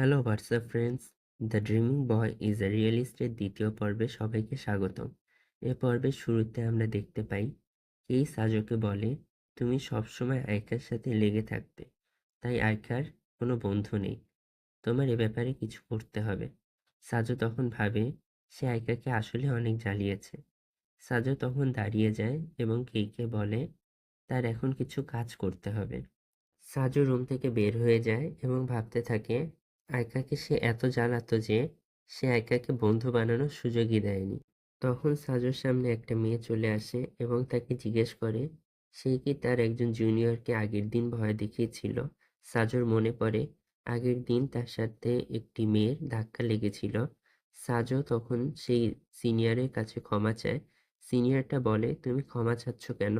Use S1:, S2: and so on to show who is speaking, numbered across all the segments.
S1: Hello WhatsApp friends the dreaming boy is a রিয়েলিস্টের দ্বিতীয় পর্বে সবাইকে স্বাগতম। এ পর্বের শুরুতে আমরা দেখতে পাই এই সাজকে বলে, তুমি সবসময় আইকার সাথে লেগে থাকবে। তাই আইকার কোনো বন্ধু নেই। তোমার এ ব্যাপারে কিছু করতে হবে। সাজো তখন ভাবে, সে আইকাকে আসলে অনেক জ্বালিয়েছে। সাজো তখন দাঁড়িয়ে যায় এবং কেইকে বলে, তার এখন কিছু কাজ করতে হবে। সাজু রুম থেকে বের হয়ে যায় এবং ভাবতে থাকে আয়কাকে সে এত জ্বালাতো যে সে আয়কাকে বন্ধু বানানোর সুযোগই দেয়নি। তখন সাজুর সামনে একটা মেয়ে চলে আসে এবং তাকে জিজ্ঞেস করে, সে কি তার একজন জুনিয়রকে আগের দিন ভয় দেখিয়েছিল? সাজুর মনে পড়ে, আগের দিন তার সাথে একটি মেয়ের ধাক্কা লেগেছিল। সাজো তখন সেই সিনিয়রের কাছে ক্ষমা চায়, সিনিয়রটা বলে, তুমি ক্ষমা চাচ্ছ কেন?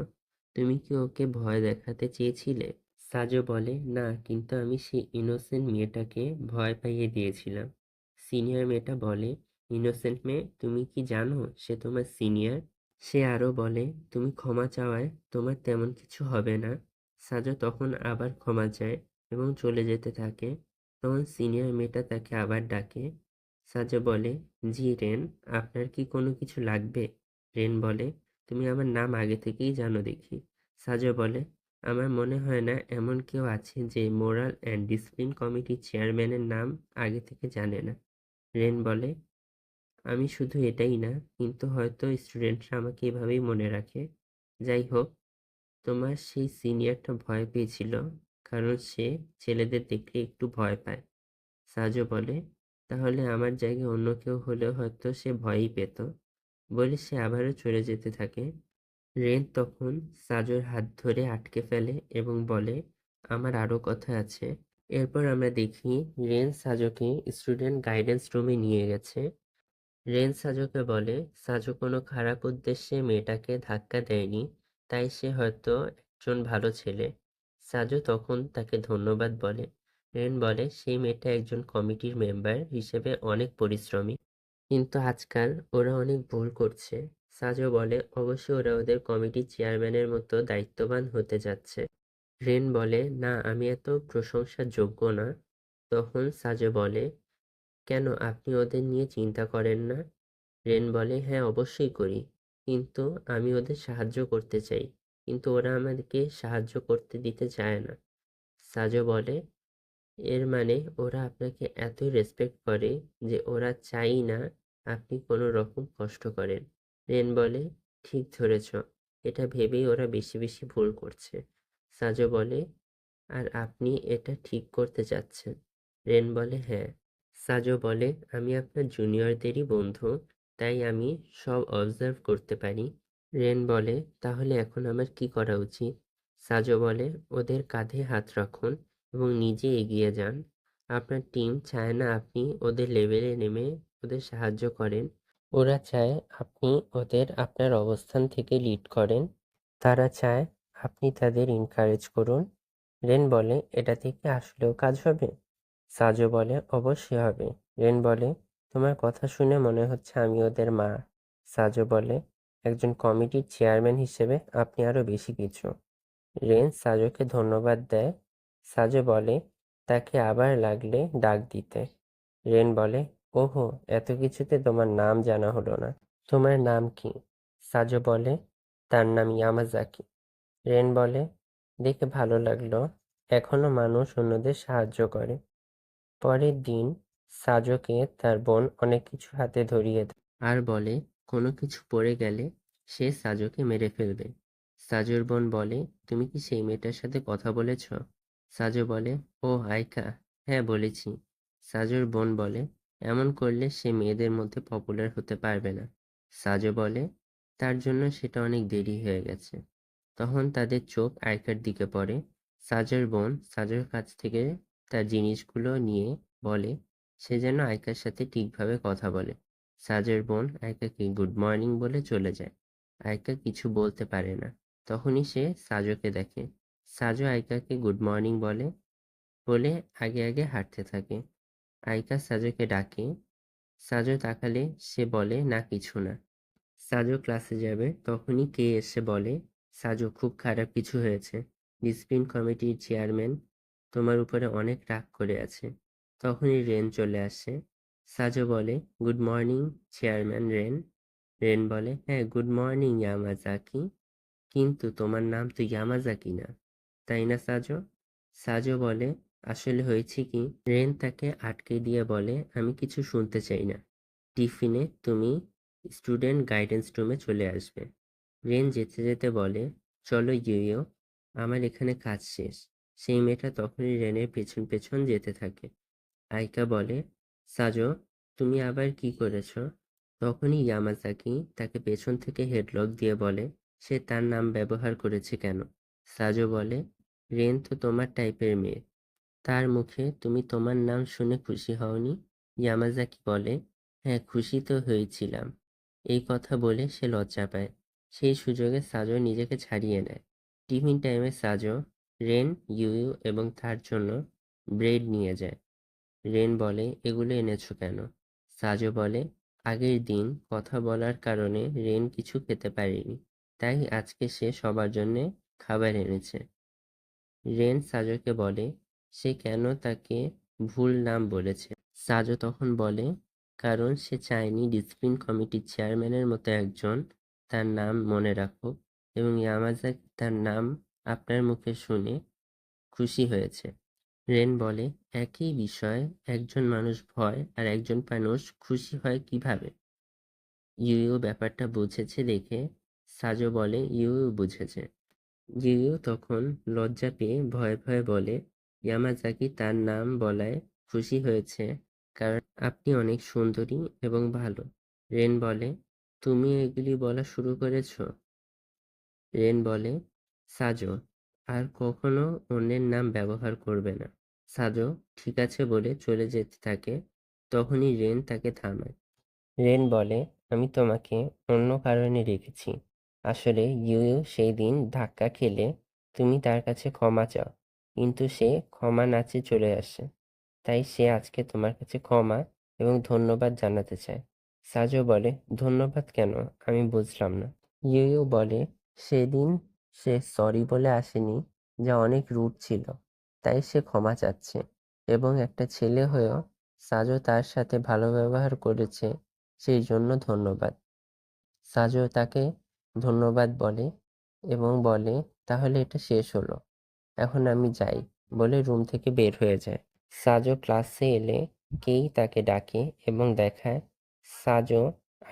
S1: তুমি কি ওকে ভয় দেখাতে চেয়েছিলে? সাজো বলে, না, কিন্তু আমি সেই ইনোসেন্ট মেয়েটাকে ভয় পাইয়ে দিয়েছিলাম। সিনিয়র মেয়েটা বলে ইনোসেন্ট মেয়ে, তুমি কি জানো, সে তোমার সিনিয়র সে আরও বলে, তুমি ক্ষমা চাওয়ায় তোমার তেমন কিছু হবে না। সাজো তখন আবার ক্ষমা চায় এবং চলে যেতে থাকে। তখন সিনিয়র মেয়েটা তাকে আবার ডাকে। সাজো বলে, জি, রেন, আপনার কি কোনো কিছু লাগবে? রেন বলে, তুমি আমার নাম আগে থেকেই জানো দেখি। সাজো বলে আমার মনে হয় না এমন কেউ আছে যে মোরাল অ্যান্ড ডিসিপ্লিন কমিটির চেয়ারম্যানের নাম আগে থেকে জানে না। রেন বলে, আমি শুধু এটাই না, কিন্তু হয়তো স্টুডেন্টরা আমাকে এভাবেই মনে রাখে। যাই হোক, তোমার সেই সিনিয়রটা ভয় পেয়েছিল, কারণ সে ছেলেদের দেখলে একটু ভয় পায়। সাজো বলে, তাহলে আমার জায়গায় অন্য কেউ হলেও হয়তো সে ভয়ই পেত। বলে সে আবারও চলে যেতে থাকে। রেন তখন সাজোর হাত ধরে আটকে ফেলে এবং বলে, আমার আরও কথা আছে। এরপর আমরা দেখি রেন সাজোকে স্টুডেন্ট গাইডেন্স রুমে নিয়ে গেছে। রেন সাজোকে বলে, সাজো কোনো খারাপ উদ্দেশ্যে মেয়েটাকে ধাক্কা দেয়নি, তাই সে হয়তো একজন ভালো ছেলে। সাজো তখন তাকে ধন্যবাদ বলে। রেন বলে, সেই মেয়েটা একজন কমিটির মেম্বার হিসেবে অনেক পরিশ্রমী, কিন্তু আজকাল ওরা অনেক ভুল করছে। সাজো বলে, অবশ্যই ওরা ওদের কমিটির চেয়ারম্যানের মতো দায়িত্ববান হতে যাচ্ছে। রেন বলে, না, আমি এত প্রশংসার যোগ্য না। তখন সাজো বলে, কেন, আপনি ওদের নিয়ে চিন্তা করেন না? রেন বলে হ্যাঁ অবশ্যই করি, কিন্তু আমি ওদের সাহায্য করতে চাই, কিন্তু ওরা আমাদেরকে সাহায্য করতে দিতে চায় না। সাজো বলে, এর মানে ওরা আপনাকে এতই রেসপেক্ট করে যে ওরা চাই না আপনি কোনো রকম কষ্ট করেন। রেন বলে, ঠিক ধরেছ, এটা ভেবেই ওরা বেশি বেশি ভুল করছে। সাজো বলে, আর আপনি এটা ঠিক করতে চাচ্ছেন রেন বলে হ্যাঁ। সাজো বলে, আমি আপনার জুনিয়রদেরই বন্ধু, তাই আমি সব অবজার্ভ করতে পারি। রেন বলে, তাহলে এখন আমার কি করা উচিত? সাজো বলে, ওদের কাঁধে হাত রাখুন এবং নিজে এগিয়ে যান। আপনার টিম চায় না আপনি ওদের লেভেলে নেমে ওদের সাহায্য করেন। ওরা চায় আপনি ওদের আপনার অবস্থান থেকে লিড করেন। তারা চায় আপনি তাদের এনকারেজ করুন। রেন বলে, এটা থেকে আসলেও কাজ হবে। সাজো বলে, অবশ্যই হবে। রেন বলে, তোমার কথা শুনে মনে হচ্ছে আমি ওদের মা। সাজো বলে, একজন কমিটির চেয়ারম্যান হিসেবে আপনি আরও বেশি কিছু। রেন সাজোকে ধন্যবাদ দেয়। সাজো বলে, তাকে আবার লাগলে ডাক দিতে। রেন বলে ওহো, এত কিছুতে তোমার নাম জানা হলো না। তোমার নাম কি? সাজো বলে, তার নাম ইয়ামাজাকি। রেন বলে, দেখে ভালো লাগল, এখনও মানুষ অন্যদের সাহায্য করে। পরের দিন সাজোকে তার বোন অনেক কিছু হাতে ধরিয়ে দেয়। আর বলে, কোনো কিছু পড়ে গেলে সে সাজোকে মেরে ফেলবে। সাজোর বোন বলে, তুমি কি সেই মেয়েটার সাথে কথা বলেছ? সাজো বলে, ও আইকা হ্যাঁ বলেছি। সাজোর বোন বলে এমন করলে সে মেয়েদের মধ্যে পপুলার হতে পারবে না। সাজো বলে, তার জন্য সেটা অনেক দেরি হয়ে গেছে। তখন তাদের চোখ আইকার দিকে পড়ে। সাজোর বোন সাজোর কাছ থেকে তার জিনিসগুলো নিয়ে বলে, সে যেন আইকার সাথে ঠিকভাবে কথা বলে। সাজোর বোন আইকাকে গুড মর্নিং বলে চলে যায়। আইকা কিছু বলতে পারে না। তখনই সে সাজোকে দেখে। সাজো আইকাকে গুড মর্নিং বলে। বলে আগে আগে হাঁটতে থাকে। আইকা সাজোকে ডাকে, সাজো তাকালে সে বলে, না, কিছু না। সাজো ক্লাসে যাবে, তখনই কে এসে বলে, সাজো, খুব খারাপ কিছু হয়েছে। ডিসিপ্লিন কমিটির চেয়ারম্যান তোমার উপরে অনেক রাগ করে আছে। তখনই রেন চলে আসে। সাজো বলে, good morning, chairman Ren. Ren বলে হ্যাঁ গুড মর্নিং, ইয়ামাজাকি। কিন্তু তোমার নাম তো ইয়ামাজাকি না, তাই না, সাজো? সাজো বলে আসলে হয়েছে কি, রেন তাকে আটকে দিয়ে বলে, আমি কিছু শুনতে চাই না। টিফিনে তুমি স্টুডেন্ট গাইডেন্স রুমে চলে আসবে। রেন যেতে যেতে বলে, চলো ইউইও আমার এখানে কাজ শেষ। সেই মেয়েটা তখনই রেনের পেছন পেছন যেতে থাকে। আইকা বলে, সাজো, তুমি আবার কি করেছ? তখনই ইয়ামাজাকি তাকে পেছন থেকে হেডলক দিয়ে বলে, সে তার নাম ব্যবহার করেছে কেন? সাজো বলে, রেন তো তোমার টাইপের মেয়ে। তার মুখে তুমি তোমার নাম শুনে খুশি হওনি? ইয়ামাজাকি বলে হ্যাঁ খুশি তো হয়েছিলাম। এই কথা বলে সে লজ্জা পায়। সেই সুযোগে সাজো নিজেকে ছাড়িয়ে নেয়। টিফিন টাইমে সাজো রেন, ইউইউ এবং তার জন্য ব্রেড নিয়ে যায়। রেন বলে, এগুলো এনেছো কেন? সাজো বলে, আগের দিন কথা বলার কারণে রেন কিছু খেতে পারেনি, তাই আজকে সে সবার জন্যে খাবার এনেছে। রেন সাজোকে বলে সে কেন তাকে ভুল নাম বলেছে? সাজো তখন বলে, কারণ সে চায়নি ডিসিপ্লিন কমিটির চেয়ারম্যানের মতো একজন তার নাম মনে রাখুক এবং ইয়ামাজাকি তার নাম আপনার মুখে শুনে খুশি হয়েছে। রেন বলে, একই বিষয়, একজন মানুষ ভয় আর একজন মানুষ খুশি হয় কীভাবে? ইউইউ ব্যাপারটা বুঝেছে দেখে সাজো বলে, ইউইউ বুঝেছে। ইউইউ তখন লজ্জা পেয়ে ভয়ে ভয়ে বলে ইয়ামাজাকি তার নাম বলায় খুশি হয়েছে কারণ আপনি অনেক সুন্দরী এবং ভালো। রেন বলে, তুমি এগুলি বলা শুরু করেছ? রেন বলে, সাজো, আর কখনো অন্যের নাম ব্যবহার করবে না। সাজো, ঠিক আছে বলে চলে যেতে থাকে, তখনই রেন তাকে থামায়। রেন বলে, আমি তোমাকে অন্য কারণে রেখেছি। আসলে ইউইউ সেই দিন ধাক্কা খেলে তুমি তার কাছে ক্ষমা চাও। কিন্তু সে ক্ষমা নাচে চলে আসে। তাই সে আজকে তোমার কাছে ক্ষমা এবং ধন্যবাদ জানাতে চায়। সাজো বলে, ধন্যবাদ কেন? আমি বুঝলাম না। ইউইউ বলে, সেদিন সে সরি বলে আসেনি, যা অনেক রুট ছিল, তাই সে ক্ষমা চাচ্ছে। এবং একটা ছেলে হয়েও সাজো তার সাথে ভালো ব্যবহার করেছে, সেই জন্য ধন্যবাদ। সাজো তাকে ধন্যবাদ বলে এবং বলে, তাহলে এটা শেষ হলো। এখন আমি যাই বলে রুম থেকে বের হয়ে যায়। সাজো ক্লাসে এলে কেই তাকে ডাকে এবং দেখায়, সাজো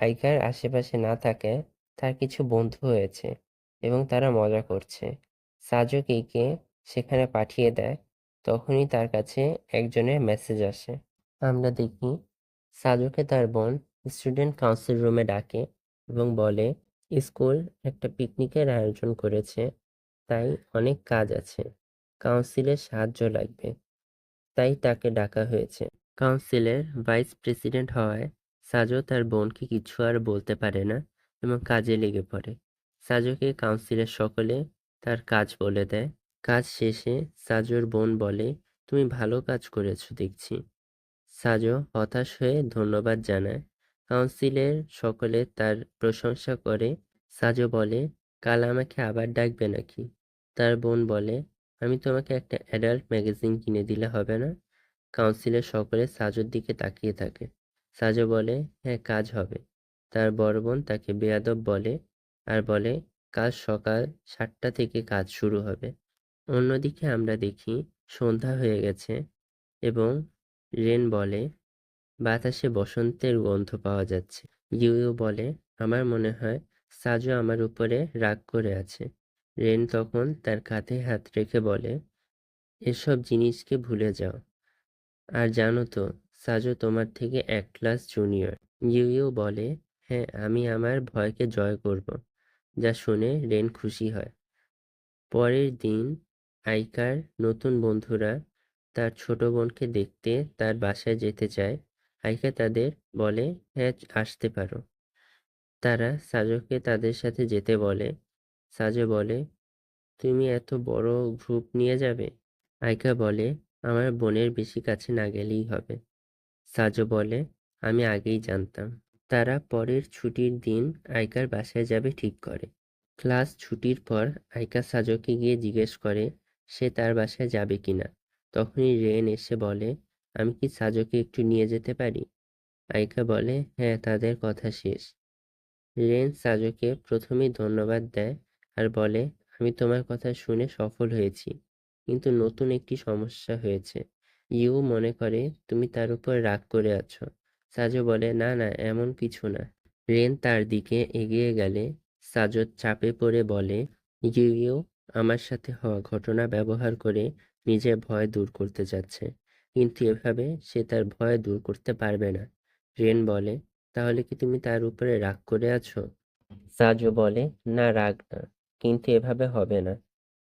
S1: আইকার আশেপাশে না থাকায় তার কিছু বন্ধু হয়েছে এবং তারা মজা করছে। সাজো কেইকে সেখানে পাঠিয়ে দেয়, তখনই তার কাছে একজনের মেসেজ আসে। আমরা দেখি সাজোকে তার বোন স্টুডেন্ট কাউন্সিল রুমে ডাকে এবং বলে, স্কুল একটা পিকনিকের আয়োজন করেছে। তাই অনেক কাজ আছে। কাউন্সিলের সাহায্য লাগবে। তাই তাকে ডাকা হয়েছে। কাউন্সিলের ভাইস প্রেসিডেন্ট হওয়ায় সাজো তার বোনকে কিছু আর বলতে পারে না এবং কাজে লেগে পড়ে। সাজোকে কাউন্সিলের সকলে তার কাজ বলে দেয়। কাজ শেষে সাজোর বোন বলে, তুমি ভালো কাজ করেছ দেখছি। সাজো হতাশ হয়ে ধন্যবাদ জানায়। কাউন্সিলের সকলে তার প্রশংসা করে। সাজো বলে, কাল আমাকে আবার ডাকবে নাকি? তার বোন বলে, আমি তোমাকে একটা অ্যাডাল্ট ম্যাগাজিন কিনে দিলে হবে না? কাউন্সিলের সকলে সাজোর দিকে তাকিয়ে থাকে। সাজো বলে হ্যাঁ কাজ হবে। তার বড় বোন তাকে বেয়াদব বলে আর বলে, কাল সকাল সাতটা থেকে কাজ শুরু হবে। অন্যদিকে আমরা দেখি সন্ধ্যা হয়ে গেছে এবং রেন বলে, বাতাসে বসন্তের গন্ধ পাওয়া যাচ্ছে। ইউ বলে, আমার মনে হয় সাজো আমার উপরে রাগ করে আছে। রেন তখন তার কাঁধে হাত রেখে বলে, এসব জিনিসকে ভুলে যাও। আর জানো তো, সাজো তোমার থেকে এক ক্লাস জুনিয়র। ইউইউ বলে হ্যাঁ আমি আমার ভয়কে জয় করব। যা শুনে রেন খুশি হয়। পরের দিন আইকার নতুন বন্ধুরা তার ছোট বোনকে দেখতে তার বাসায় যেতে চায়। আইকা তাদের বলে হ্যাঁ আসতে পারো। তারা সাজোকে তাদের সাথে যেতে বলে সাজো বলে, তুমি এত বড় গ্রুপ নিয়ে যাবে? আইকা বলে, আমার বোনের বেশি কাছে না গেলেই হবে। সাজো বলে, আমি আগেই জানতাম। তারা পরের ছুটির দিন আইকার বাসায় যাবে ঠিক করে। ক্লাস ছুটির পর আইকা সাজোকে গিয়ে জিজ্ঞেস করে, সে তার বাসায় যাবে কিনা তখনই রেন এসে বলে, আমি কি সাজোকে একটু নিয়ে যেতে পারি? আইকা বলে হ্যাঁ তাদের কথা শেষ। রেন সাজোকে প্রথমেই ধন্যবাদ দেয় আর বলে, আমি তোমার কথা শুনে সফল হয়েছি, কিন্তু নতুন একটি সমস্যা হয়েছে। ইউ মনে করে তুমি তার উপর রাগ করে আছো। সাজো বলে, না না, এমন কিছু না। রেন তার দিকে এগিয়ে গেলে, সাজো চাপে পড়ে বলে, ইউ ইউ আমার সাথে হওয়া ঘটনা ব্যবহার করে নিজের ভয় দূর করতে যাচ্ছে, কিন্তু এভাবে সে তার ভয় দূর করতে পারবে না। রেন বলে, তাহলে কি তুমি তার উপরে রাগ করে আছো? সাজো বলে, না, রাগ না। কিন্তু এভাবে হবে না।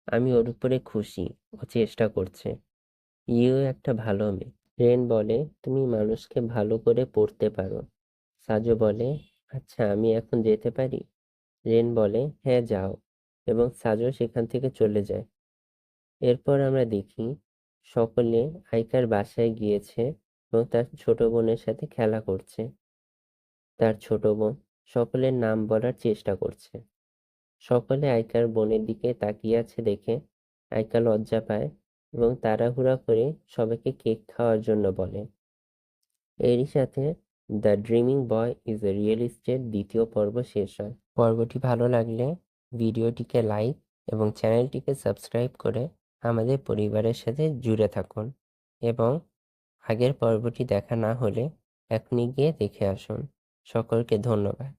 S1: আমি ওর উপরে খুশি, ও চেষ্টা করছে। ইউ একটা ভালো মেয়ে। রেন বলে, তুমি মানুষকে ভালো করে পড়তে পারো। সাজো বলে আচ্ছা আমি এখন যেতে পারি? রেন বলে হ্যাঁ যাও। এবং সাজো সেখান থেকে চলে যায়। এরপর আমরা দেখি, সকলে আইকার বাসায় গিয়েছে এবং তার ছোট বোনের সাথে খেলা করছে। তার ছোট বোন সকলের নাম বলার চেষ্টা করছে। সকলে আইকার বোনের দিকে তাকিয়ে আছে দেখে আইকা লজ্জা পায় এবং তাড়াহুড়া করে সবাইকে কেক খাওয়ার জন্য বলে। এরই সাথে the dreaming boy is a real estate দ্বিতীয় পর্ব শেষ হয়। পর্বটি ভালো লাগলে ভিডিওটিকে লাইক এবং চ্যানেলটিকে সাবস্ক্রাইব করে আমাদের পরিবারের সাথে জুড়ে থাকুন এবং আগের পর্বটি দেখা না হলে এখনই গিয়ে দেখে আসুন। সকলকে ধন্যবাদ।